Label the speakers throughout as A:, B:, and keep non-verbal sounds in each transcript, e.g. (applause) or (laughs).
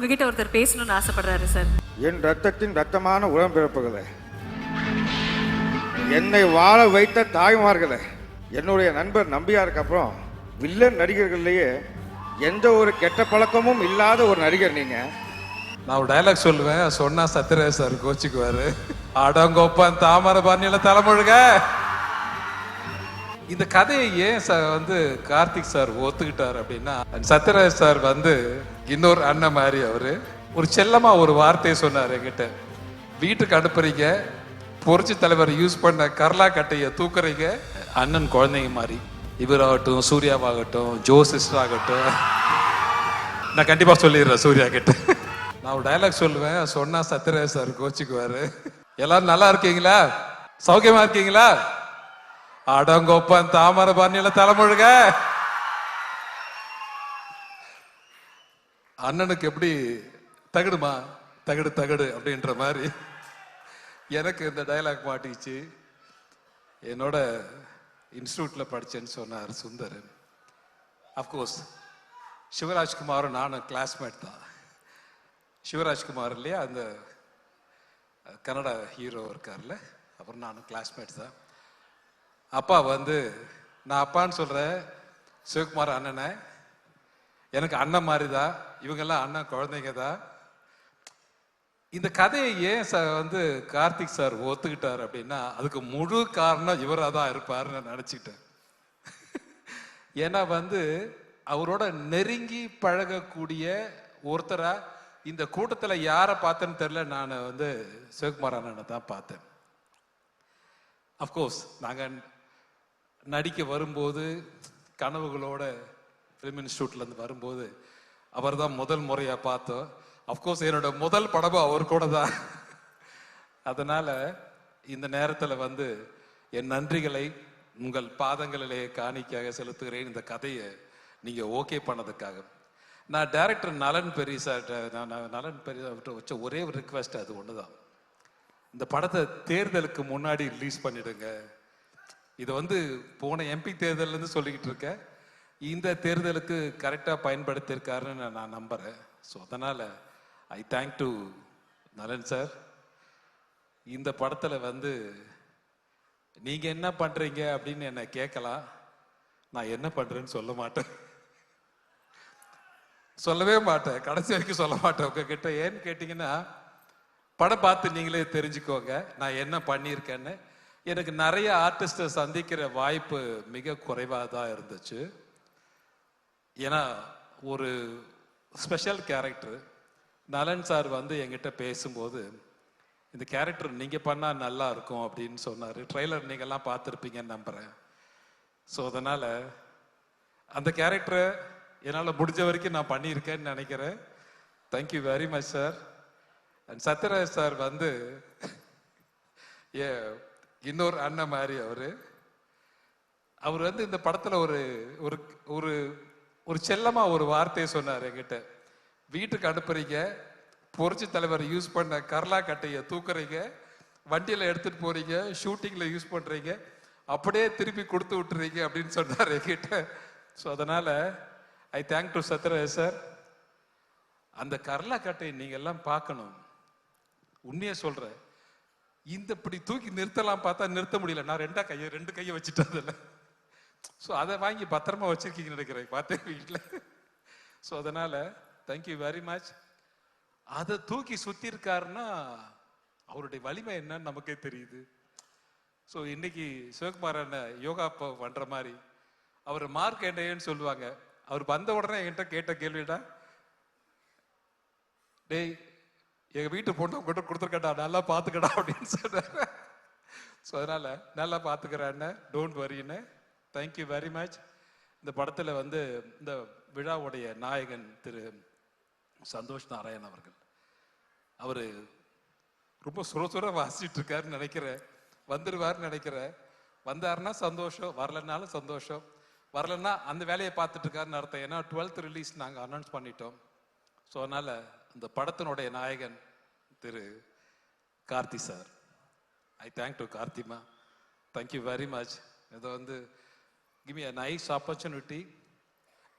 A: உங்ககிட்ட ஒருத்தர் பேசணும்னு ஆசைப்படுறாரு சார்.
B: என் ரத்தத்தின் ரத்தமான உடன்பிறப்புகளே என்னை வாழ வைத்த தாய்மார்களே என்னுடைய நண்பர் நம்பியாருக்கு அப்புறம் வில்லன் நடிகர்கள்லேயே எந்த ஒரு கெட்ட பழக்கமும் இல்லாத ஒரு நடிகர் நீங்க.
C: நான் ஒரு டைலாக் சொல்லுவேன். சொன்னா சத்யராஜ் சார் கோச்சிக்குவாரு. அடங்கொப்பன் தாமரை பண்ணியில தலைமுழுக. இந்த கதையை ஏன் சார் வந்து கார்த்திக் சார் ஒத்துக்கிட்டார் அப்படின்னா சத்யராஜ் சார் வந்து இன்னொரு அண்ணன் மாதிரி அவரு ஒரு செல்லமா ஒரு வார்த்தையை சொன்னார் என்கிட்ட. வீட்டுக்கு அனுப்புறீங்க புரட்சி தலைவர் யூஸ் பண்ண கர்லா கட்டையை தூக்குறீங்க. அண்ணன் குழந்தைங்க மாதிரி இவராகட்டும் சூர்யாவாகட்டும் ஜோ சிஸ்டர் ஆகட்டும். நான் கண்டிப்பா சொல்லிடுறேன் சூர்யா கிட்ட. நான் ஒரு டயலாக் சொல்லுவேன் சொன்னா சத்யராஜ் சார் கோச்சிக்குவாரு. எல்லாரும் நல்லா இருக்கீங்களா? சௌக்கியமா இருக்கீங்களா? அடங்கொப்பன் தாமரை பண்ணியில தலைமுழுக அண்ணனுக்கு எப்படி தகுடுமா? தகுடு தகுடு அப்படின்ற மாதிரி. எனக்கு இந்த டயலாக் மாட்டிச்சு. என்னோட இன்ஸ்டியூட்டில் படித்தேன்னு சொன்னார் சுந்தர் அஃப்கோர்ஸ் சிவராஜ்குமாரும் நானும் கிளாஸ்மேட் தான். சிவராஜ்குமார் இல்லையா? அந்த கன்னடா கன்னட ஹீரோ இருக்கார்ல. அப்புறம் நானும் கிளாஸ்மேட் தான். அப்பா வந்து நான் அப்பான்னு சொல்கிறேன் சிவகுமார் அண்ணனை எனக்கு அண்ணன் மாதிரி தான் இவங்கெல்லாம் அண்ணன் குழந்தைங்க தான் இந்த கதையை ஏன் சார் வந்து கார்த்திக் சார் ஒத்துக்கிட்டார் அப்படின்னா அதுக்கு முழு காரணம் இவராக தான் இருப்பார்னு நான் நினச்சிக்கிட்டேன். ஏன்னா வந்து அவரோட நெருங்கி பழகக்கூடிய ஒருத்தராக இந்த கூட்டத்தில் யாரை பார்த்தேன்னு தெரியல நான் வந்து சிவகுமார் அண்ணனை தான் பார்த்தேன். அஃப்கோர்ஸ் நாங்கள் நடிக்க வரும்போது கனவுகளோட ஃபிலிம் இன்ஸ்டியூட்லேருந்து வரும்போது அவர் தான் முதல் முறையாக பார்த்தோம். அஃப்கோர்ஸ் என்னோட முதல் படமும் அவர் கூட தான். அதனால் இந்த நேரத்தில் வந்து என் நன்றிகளை உங்கள் பாதங்களிலே காணிக்காக செலுத்துகிறேன். இந்த கதையை நீங்கள் ஓகே பண்ணதுக்காக. நான் டைரக்டர் நலன் பெரிய சார் நான் நலன் பெரிய வச்ச ஒரே ஒரு ரிக்வெஸ்ட் அது ஒன்று தான் இந்த படத்தை தேர்தலுக்கு முன்னாடி ரிலீஸ் பண்ணிடுங்க. இதை வந்து போன எம்பி தேர்தல்லேருந்து சொல்லிக்கிட்டு இருக்கேன். இந்த தேர்தலுக்கு கரெக்டாக பயன்படுத்தியிருக்காருன்னு நான் நான் ஸோ அதனால் I thank to Nalan sir இந்த படத்தில் வந்து நீங்கள் என்ன பண்ணுறீங்க அப்படின்னு என்னை கேட்கலாம். நான் என்ன பண்ணுறேன்னு சொல்ல மாட்டேன். சொல்லவே மாட்டேன். கடைசி வரைக்கும் சொல்ல மாட்டேன் உங்ககிட்ட. ஏன்னு கேட்டிங்கன்னா படம் பார்த்து நீங்களே தெரிஞ்சுக்கோங்க. நான் என்ன பண்ணியிருக்கேன்னு. எனக்கு நிறைய ஆர்டிஸ்டை சந்திக்கிற வாய்ப்பு மிக குறைவாக தான் இருந்துச்சு. ஏன்னா ஒரு ஸ்பெஷல் கேரக்டர் நலன் சார் வந்து என்கிட்ட பேசும்போது இந்த கேரக்டர் நீங்கள் பண்ணால் நல்லா இருக்கும் அப்படின்னு சொன்னார். ட்ரெய்லர் நீங்கள்லாம் பார்த்துருப்பீங்கன்னு நம்புகிறேன் ஸோ அதனால் அந்த கேரக்டரை என்னால் முடிஞ்ச வரைக்கும் நான் பண்ணியிருக்கேன்னு நினைக்கிறேன். Thank you very much sir and Sathyaraj sir வந்து ஏ இன்னொரு அண்ணன் மாதிரி அவரு. அவர் வந்து இந்த படத்துல ஒரு ஒரு ஒரு ஒரு செல்லமா ஒரு வார்த்தையை சொன்னார் என்கிட்ட. வீட்டுக்கு அனுப்புறீங்க புரட்சி தலைவர் யூஸ் பண்ண கர்லா கட்டையை தூக்குறீங்க வண்டியில எடுத்துட்டு போறீங்க ஷூட்டிங்ல யூஸ் பண்றீங்க அப்படியே திருப்பி கொடுத்து விட்டுறீங்க அப்படின்னு சொன்னார் என்கிட்ட. ஸோ அதனால I thank to Chatra sir அந்த கர்லா கட்டையை நீங்க எல்லாம் பார்க்கணும். உண்மையை சொல்றேன். இந்த இப்படி தூக்கி நிறுத்தலாம் பார்த்தா நிறுத்த முடியல. நான் ரெண்டா கையை ரெண்டு கையை வச்சுட்டேன் அதில். ஸோ அதை வாங்கி பத்திரமா வச்சிருக்கீங்கன்னு நினைக்கிறேன் பார்த்தேன் வீட்டில் ஸோ அதனால தேங்க்யூ வெரி மச் அதை தூக்கி சுத்தி இருக்காருன்னா அவருடைய வலிமை என்னன்னு நமக்கே தெரியுது. ஸோ இன்னைக்கு சிவகுமார் அண்ணன் யோகா ப- பண்ற மாதிரி அவர் மார்க் என்னையன்னு சொல்லுவாங்க. அவர் வந்த உடனே என்கிட்ட கேட்ட கேள்விடா டேய் எங்க வீட்டு பொண்ணு உங்ககிட்ட கொடுத்துருக்கடா நல்லா பாத்துக்கடா அப்படின்னு சொன்னாரு. ஸோ அதனால நல்லா பாத்துக்கிறேன் டோன்ட் வரின்னு தேங்க்யூ வெரி மச் இந்த படத்துல வந்து இந்த விழாவுடைய நாயகன் திரு சந்தோஷ் நாராயண் அவர்கள். அவரு ரொம்ப சுர சுர வாசிச்சுட்டு இருக்காருன்னு நினைக்கிறேன். வந்துடுவார்னு நினைக்கிறேன். வந்தாருன்னா சந்தோஷம் வரலனாலும் சந்தோஷம். வரலன்னா அந்த வேலையை பார்த்துட்டு இருக்காருன்னு அர்த்தம். ஏன்னா டுவெல்த் ரிலீஸ் நாங்கள் அனௌன்ஸ் பண்ணிட்டோம். ஸோ அதனால இந்த படத்தினுடைய நாயகன் திரு Karthi sir. I thank to கார்த்திமா thank you very much இதை வந்து கிமி அ நைஸ் ஆப்பர்ச்சுனிட்டி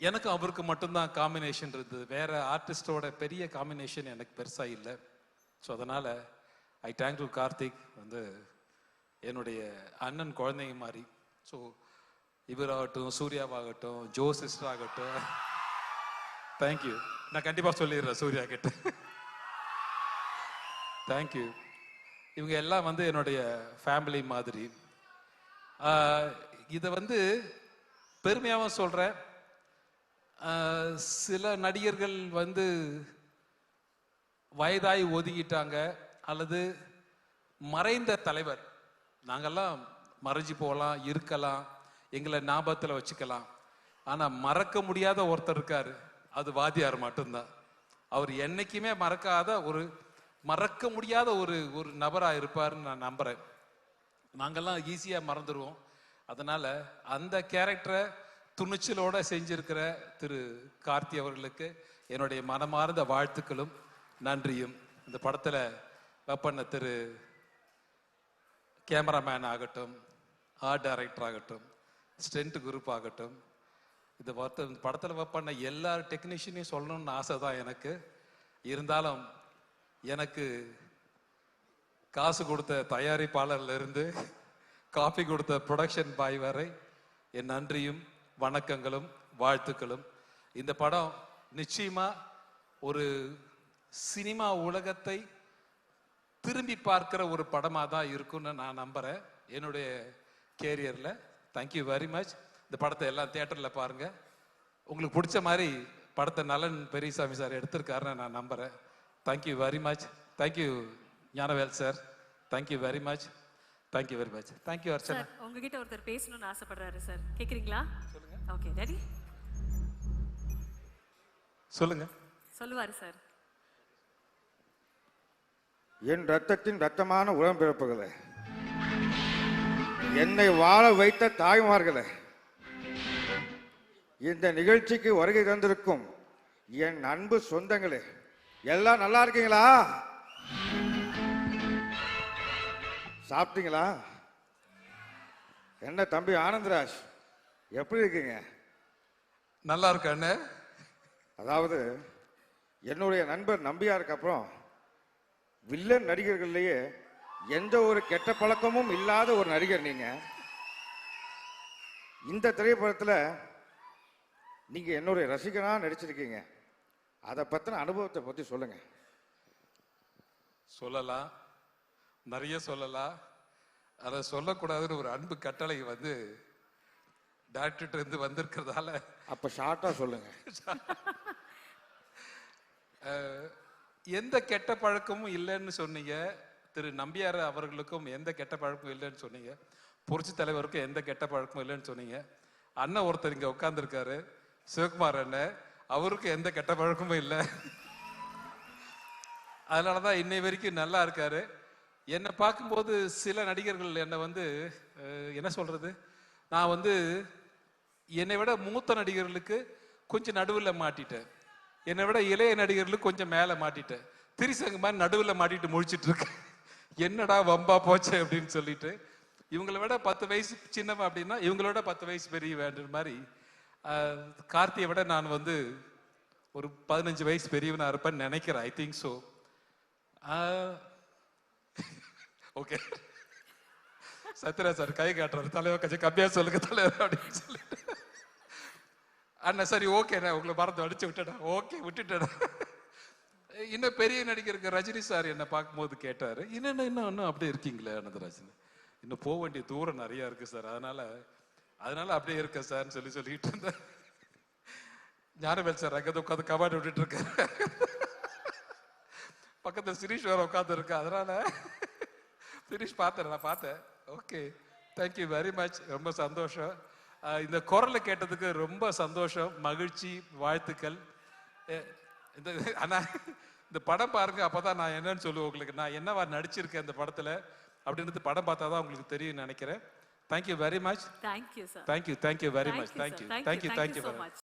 C: எனக்கும் அவருக்கு மட்டும்தான் காம்பினேஷன் இருந்தது. வேற ஆர்டிஸ்டோட பெரிய காம்பினேஷன் எனக்கு பெருசாக இல்லை. ஸோ அதனால் ஐ தேங்க் டு கார்த்திக். வந்து என்னுடைய அண்ணன் குழந்தைங்க மாதிரி. ஸோ இவராகட்டும் சூர்யாவாகட்டும் ஜோ சிஸ்டர் ஆகட்டும் தேங்க்யூ நான் கண்டிப்பாக சொல்லிடுறேன் சூர்யா கிட்ட. தேங்க்யூ இவங்க எல்லாம் வந்து என்னுடைய ஃபேமிலி மாதிரி. இதை வந்து பெருமையாகவும் சொல்கிறேன் சில நடிகர்கள் வந்து வயதாய் ஒதுங்கிட்டாங்க அல்லது மறைந்த தலைவர். நாங்கெல்லாம் மறைஞ்சு போகலாம் இருக்கலாம் எங்களை ஞாபகத்தில் வச்சுக்கலாம். ஆனால் மறக்க முடியாத ஒருத்தர் இருக்காரு. அது வாத்தியார் மட்டும்தான். அவர் என்னைக்குமே மறக்காத ஒரு மறக்க முடியாத ஒரு ஒரு நபராக இருப்பாருன்னு நான் நம்புறேன். நாங்கள்லாம் ஈஸியாக மறந்துடுவோம் அதனால அந்த கேரக்டரை துணிச்சலோட செஞ்சிருக்கிற திரு கார்த்தி அவர்களுக்கு என்னுடைய மனமார்ந்த வாழ்த்துக்களும் நன்றியும். இந்த படத்தில் வெப்பண்ண திரு கேமராமேன் ஆகட்டும் ஆர்ட் டைரக்டர் ஆகட்டும் ஸ்டென்ட் குரூப் ஆகட்டும் இந்த வார்த்தை இந்த படத்தில் ஒர்க் பண்ண எல்லா டெக்னீஷியனையும் சொல்லணும்னு ஆசை தான் எனக்கு. இருந்தாலும் எனக்கு காசு கொடுத்த தயாரிப்பாளர்ல இருந்து காப்பி கொடுத்த ப்ரொடக்ஷன் பாய் வரை என் நன்றியும் வணக்கங்களும் வாழ்த்துக்களும். இந்த படம் நிச்சயமாக ஒரு சினிமா உலகத்தை திரும்பி பார்க்குற ஒரு படமாக தான் இருக்கும்னு நான் நம்புறேன். என்னுடைய கேரியரில் தேங்க்யூ வெரி மச் இந்த படத்தை எல்லாம் தியேட்டர்ல பாருங்க. உங்களுக்கு பிடிச்ச மாதிரி படத்தை நலன் பெரியசாமி சார் எடுத்திருக்காருன்னு நான் நம்புறேன். Thank you very much thank you Gnanavel sir. Thank you very much thank you very much thank you Archana.
A: Sir உங்ககிட்ட ஒருத்தர் பேசணும்னு ஆசைப்படுறாரு சார். கேக்குறீங்களா? ஓகே ரெடி
C: சொல்லுங்க.
A: சொல்லுவாரு சார்.
B: என் ரத்தத்தின் ரத்தமான உடன்பிறப்புகளே என்னை வாழ வைத்த தாய்மார்களே இந்த நிகழ்ச்சிக்கு வருகை தந்திருக்கும் என் அன்பு சொந்தங்களே எல்லாம் நல்லா இருக்கீங்களா? சாப்பிட்டீங்களா? என்ன தம்பி ஆனந்தராஜ் எப்படி இருக்கீங்க?
C: நல்லா இருக்கா அண்ணே.
B: அதாவது என்னுடைய நண்பர் நம்பியாருக்கு அப்புறம் வில்லன் நடிகர்கள்லயே எந்த ஒரு கெட்ட பழக்கமும் இல்லாத ஒரு நடிகர் நீங்க. இந்த திரைப்படத்துல நீங்க என்னுடைய ரசிகனா நடிச்சிருக்கீங்க. அதை பத்தின அனுபவத்தை பத்தி சொல்லுங்க.
C: சொல்லலாம். நிறைய சொல்லலாம். அதை சொல்லக்கூடாதுன்னு ஒரு அன்பு கட்டளை வந்து டாக்டர்கிட்ட இருந்து வந்திருக்கிறதால.
B: அப்ப ஷார்ட்டா சொல்லுங்க. (laughs)
C: எந்த கெட்ட பழக்கமும் இல்லைன்னு சொன்னீங்க. திரு நம்பியார் அவர்களுக்கும் எந்த கெட்ட பழக்கமும் இல்லைன்னு சொன்னீங்க. புரட்சி தலைவருக்கும் எந்த கெட்ட பழக்கமும் இல்லைன்னு சொன்னீங்க. அண்ணன் ஒருத்தர் இங்க உட்கார்ந்துருக்காரு. சிவகுமார் அண்ணன் அவருக்கு எந்த கெட்ட பழக்கமும் இல்லை. அதனால தான் இன்னை வரைக்கும் நல்லா இருக்காரு. என்னை பார்க்கும்போது சில நடிகர்கள் என்னை வந்து என்ன சொல்றது? நான் வந்து என்னை விட மூத்த நடிகர்களுக்கு கொஞ்சம் நடுவில் மாட்டிட்டேன். என்னை விட இளைய நடிகர்களுக்கு கொஞ்சம் மேலே மாட்டிட்டேன். திரிசங்க மாதிரி நடுவில் மாட்டிட்டு முழிச்சிட்டு இருக்கேன். என்னடா வம்பா போச்சு அப்படின்னு சொல்லிட்டு இவங்களை விட பத்து வயசு சின்னவன் அப்படின்னா இவங்களோட பத்து வயசு பெரியவன்ற மாதிரி கார்த்தியை விட நான் வந்து ஒரு பதினஞ்சு வயசு பெரியவனாக இருப்பேன்னு நினைக்கிறேன் I think so okay Sathyaraj sir கை காட்டுறாரு தலைவர் கொஞ்சம் கம்மியா சொல்லுங்க தலைவர் அப்படின்னு சொல்லிட்டு. அண்ணா சரி ஓகேண்ணா உங்களை மறந்து அடிச்சு விட்டுடா ஓகே விட்டுட்டடா இன்னும் பெரிய நடிகருக்கு ரஜினி சார் என்னை பார்க்கும்போது கேட்டார் என்னென்ன இன்னும் இன்னும் அப்படியே இருக்கீங்களே அனந்தராஜன்? இன்னும் போக வேண்டிய தூரம் நிறையா இருக்குது சார் அதனால் அதனால அப்படியே இருக்க சார்னு சொல்லி சொல்லிட்டு இருந்தேன். ஞானவேல் சார் அங்கே உட்காந்து கபாடி விட்டுட்டு இருக்காரு. பக்கத்தில் சிரீஷ் வேற உட்காந்து இருக்கு அதனால சிரீஷ் பார்த்தேன் நான் பார்த்தேன். ஓகே தேங்க்யூ வெரி மச் ரொம்ப சந்தோஷம். இந்த குரலை கேட்டதுக்கு ரொம்ப சந்தோஷம் மகிழ்ச்சி வாழ்த்துக்கள். இந்த ஆனால் இந்த படம் பாருங்க அப்பதான் நான் என்னன்னு சொல்லுவேன் உங்களுக்கு. நான் என்னவா நடிச்சிருக்கேன் இந்த படத்தில் அப்படின்றது படம் பார்த்தா தான் உங்களுக்கு தெரியும் நினைக்கிறேன். Thank you very
A: much. Thank
C: you, sir. Thank you,
A: thank
C: you very thank
A: much. You,
C: thank, you. Thank, thank you. Thank you, thank you. So
A: much.